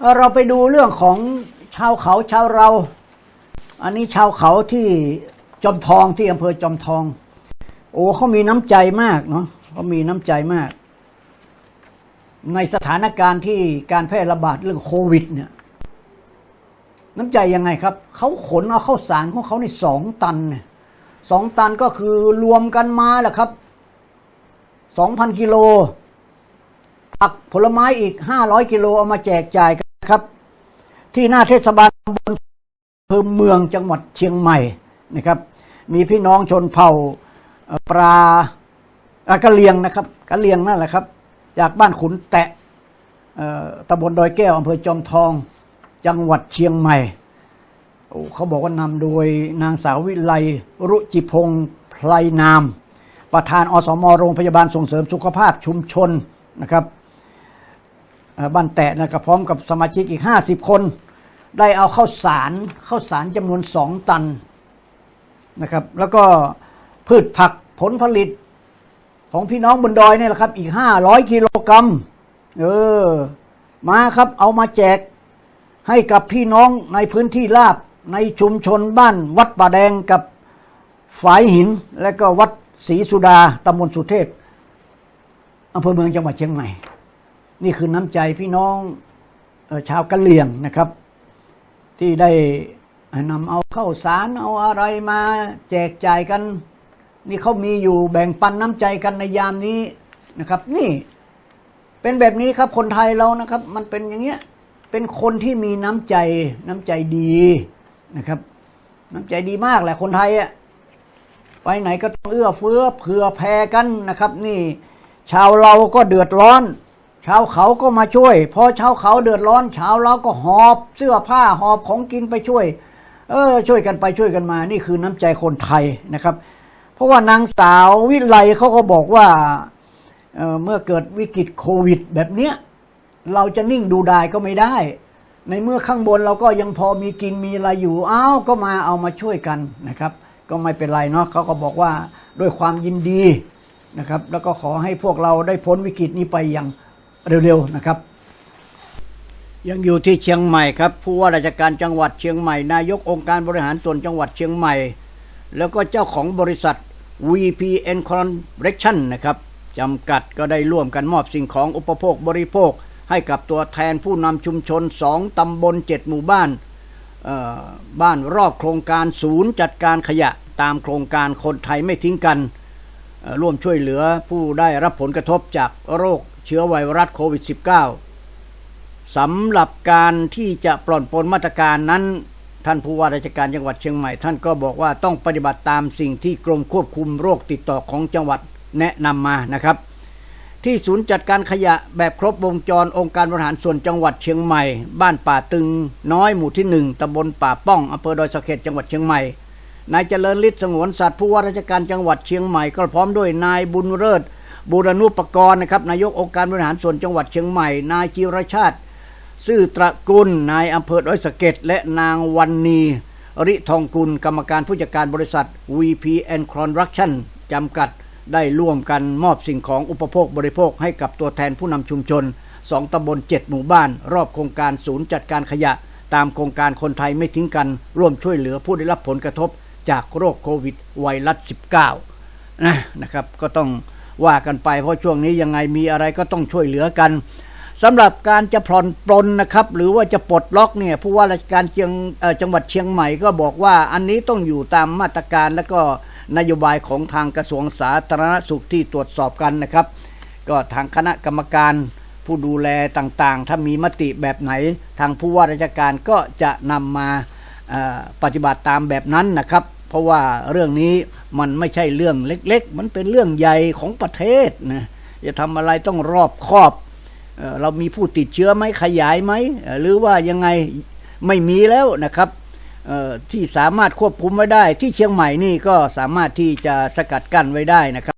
เราไปดูเรื่องของชาวเขาชาวเรา อันนี้ชาวเขาที่จอมทองที่อำเภอจอมทอง โอ้เขามีน้ำใจมากเนาะเขามีน้ำใจมาก ในสถานการณ์ที่การแพร่ระบาดเรื่องโควิด เนี่ย น้ำใจยังไงครับเขาขนเอาข้าวสารของเขาในสองตันเนี่ยสองตันก็คือรวมกันมาแหละครับสองพันกิโลผักผลไม้อีกห้าร้อยกิโลเอามาแจกจ่ายกัน ครับ ที่หน้าเทศบาลตำบลอำเภอเมืองจังหวัดเชียงใหม่นะครับ มีพี่น้องชนเผ่าปลาอ่อกะเลียงนะครับกะเลียงนั่นแหละครับ จากบ้านขุนแตะตำบลดอยแก้วอำเภอจอมทอง จังหวัดเชียงใหม่เขาบอกว่านำโดยนางสาววิไลรุจิพงศ์ไพลนาม ประธานอสมโรงพยาบาลส่งเสริมสุขภาพชุมชนนะครับ บ้านแตะนะครับพร้อมกับสมาชิกอีก 50 คน ได้เอาข้าวสารข้าวสารจำนวนสองตันนะครับ แล้วก็พืชผักผลผลิตของพี่น้องบนดอยเนี่ยแหละครับ อีก 500 กิโลกรัมเออมาครับเอามาแจกให้กับพี่น้องในพื้นที่ราบในชุมชนบ้านวัดป่าแดงกับฝายหิน และก็วัดศรีสุดาตำบลสุเทพอำเภอเมืองจังหวัดเชียงใหม่ นี่คือน้ำใจพี่น้องชาวกะเหรี่ยงนะครับ ที่ได้นำเอาข้าวสารเอาอะไรมาแจกจ่ายกัน นี่เขามีอยู่แบ่งปันน้ำใจกันในยามนี้นะครับ นี่เป็นแบบนี้ครับคนไทยเรานะครับ มันเป็นอย่างเงี้ยเป็นคนที่มีน้ำใจน้ำใจดีนะครับ น้ำใจดีมากแหละคนไทยอะไปไหนก็ต้องเอื้อเฟื้อเผื่อแผ่กันนะครับ นี่ ชาวเราก็เดือดร้อน ชาวเขาก็มาช่วย พอชาวเขาเดือดร้อนชาวเราก็หอบเสื้อผ้าหอบของกินไปช่วย เออ ช่วยกันไปช่วยกันมา นี่คือน้ำใจคนไทยนะครับ เพราะว่านางสาววิไลเขาก็บอกว่าเออเมื่อเกิดวิกฤตโควิด แบบเนี้ยเราจะนิ่งดูดายก็ไม่ได้ ในเมื่อข้างบนเราก็ยังพอมีกินมีอะไรอยู่อ้าวก็มาเอามาช่วยกันนะครับ ก็ไม่เป็นไรเนาะเขาก็บอกว่าด้วยความยินดีนะครับ แล้วก็ขอให้พวกเราได้พ้นวิกฤตนี้ไปอย่าง เร็วๆนะครับยังอยู่ที่เชียงใหม่ครับผู้ว่าราชการจังหวัดเชียงใหม่ นายกองค์การบริหารส่วนจังหวัดเชียงใหม่ แล้วก็เจ้าของบริษัท VPN Correction นะครับจำกัดก็ได้ร่วมกันมอบสิ่งของอุปโภคบริโภค ให้กับตัวแทนผู้นำชุมชน 2 ตำบล 7 หมู่บ้าน บ้านรอบโครงการศูนย์จัดการขยะตามโครงการคนไทยไม่ทิ้งกัน ร่วมช่วยเหลือผู้ได้รับผลกระทบจากโรค เชื้อไวรัสโควิด -19 สำหรับการที่จะปล่อนปลนมาตรการนั้น ท่านผู้ว่าราชการจังหวัดเชียงใหม่ ท่านก็บอกว่าต้องปฏิบัติตามสิ่งที่กรมควบคุมโรคติดต่อของจังหวัดแนะนำมานะครับ ที่ศูนย์จัดการขยะแบบครบวงจรองค์การบริหารส่วนจังหวัดเชียงใหม่ บ้านป่าตึง น้อยหมู่ที่หนึ่งตำบลป่าป้องอำเภอดอยสะเก็ดจังหวัดเชียงใหม่นายเจริญฤทธิ์สงวนสัตว์ผู้ว่าราชการจังหวัดเชียงใหม่ ก็พร้อมด้วยนายบุญเลิศ บูรณุปกรณ์นะครับนายกองค์การบริหารส่วนจังหวัดเชียงใหม่ นายจิรชาติ ซื่อตระกุลนายอำเภอดอยสะเก็ดและนางวันนีริทองกุลกรรมการผู้จัดการบริษัท VPN Construction จำกัดได้ร่วมกันมอบสิ่งของอุปโภคบริโภคให้กับตัวแทนผู้นำชุมชน 2ตำบล 7 หมู่บ้าน รอบโครงการศูนย์จัดการขยะ ตามโครงการคนไทยไม่ทิ้งกัน ร่วมช่วยเหลือผู้ได้รับผลกระทบจากโรคโควิดไวรัส 19 นะนะครับก็ต้อง ว่ากันไป เพราะช่วงนี้ยังไงมีอะไรก็ต้องช่วยเหลือกันสำหรับการจะผ่อนปลนนะครับหรือว่าจะปลดล็อกเนี่ยผู้ว่าราชการเชียงเอ่อจังหวัดเชียงใหม่ก็บอกว่าอันนี้ต้องอยู่ตามมาตรการและก็นโยบายของทางกระทรวงสาธารณสุขที่ตรวจสอบกันนะครับ ก็ทางคณะกรรมการผู้ดูแลต่างๆ ถ้ามีมติแบบไหน ทางผู้ว่าราชการก็จะนำมาปฏิบัติตามแบบนั้นนะครับ เพราะว่าเรื่องนี้มันไม่ใช่เรื่องเล็ก ๆ มันเป็นเรื่องใหญ่ของประเทศนะจะทำอะไรต้องรอบคอบเอเรามีผู้ติดเชื้อไหมขยายไหมหรือว่ายังไงไม่มีแล้วนะครับที่สามารถควบคุมไว้ได้ ที่เชียงใหม่นี่ก็สามารถที่จะสกัดกั้นไว้ได้นะครับ